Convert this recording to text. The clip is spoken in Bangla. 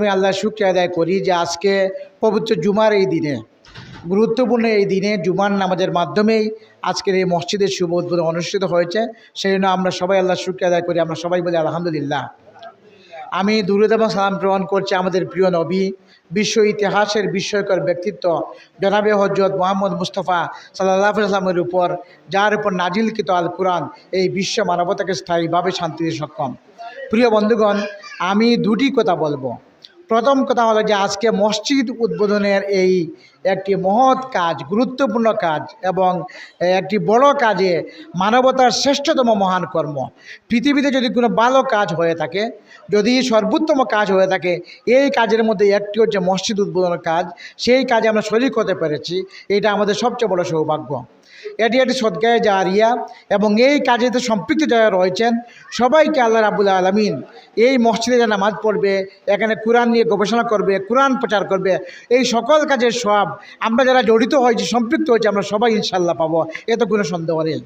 আমি আল্লাহ শুক্রিয়া আদায় করি যে আজকে পবিত্র জুমার এই দিনে, গুরুত্বপূর্ণ এই দিনে জুমার নামাজের মাধ্যমেই আজকের এই মসজিদের শুভ উদ্বোধন অনুষ্ঠিত হয়েছে। সেই জন্য আমরা সবাই আল্লাহ শুক্রিয়া আদায় করি, আমরা সবাই বলি আলহামদুলিল্লাহ। আমি দুরুদ এবং সালাম গ্রহণ করছি আমাদের প্রিয় নবী, বিশ্ব ইতিহাসের বিস্ময়কর ব্যক্তিত্ব, জনাবে হজরত মোহাম্মদ মুস্তফা সাল্লাহ সাল্লামের উপর, যার উপর নাজিলকৃত আল কোরআন এই বিশ্ব মানবতাকে স্থায়ীভাবে শান্তিতে সক্ষম। প্রিয় বন্ধুগণ, আমি দুটি কথা বলব। প্রথম কথা হলো যে আজকে মসজিদ উদ্বোধনের এই একটি মহৎ কাজ, গুরুত্বপূর্ণ কাজ এবং একটি বড় কাজে মানবতার শ্রেষ্ঠতম মহান কর্ম। পৃথিবীতে যদি কোনো ভালো কাজ হয়ে থাকে, যদি সর্বোত্তম কাজ হয়ে থাকে, এই কাজের মধ্যে একটি হচ্ছে মসজিদ উদ্বোধনের কাজ। সেই কাজে আমরা শরিক হতে পেরেছি। এটা আমাদের সবচেয়ে বড় সৌভাগ্য। এটি একটি সদ্গায় জারিয়া এবং এই কাজেতে সম্পৃক্ত যারা রয়েছেন, সবাইকে আল্লাহ রাবুল আলমিন এই মসজিদে যারা নামাজ পড়বে, এখানে কোরআন নিয়ে গবেষণা করবে, কোরআন প্রচার করবে, এই সকল কাজের সব আমরা যারা জড়িত হয়েছি, সম্পৃক্ত হয়েছি, আমরা সবাই ইনশাল্লাহ পাবো এত কোনো সন্দেহ নেই।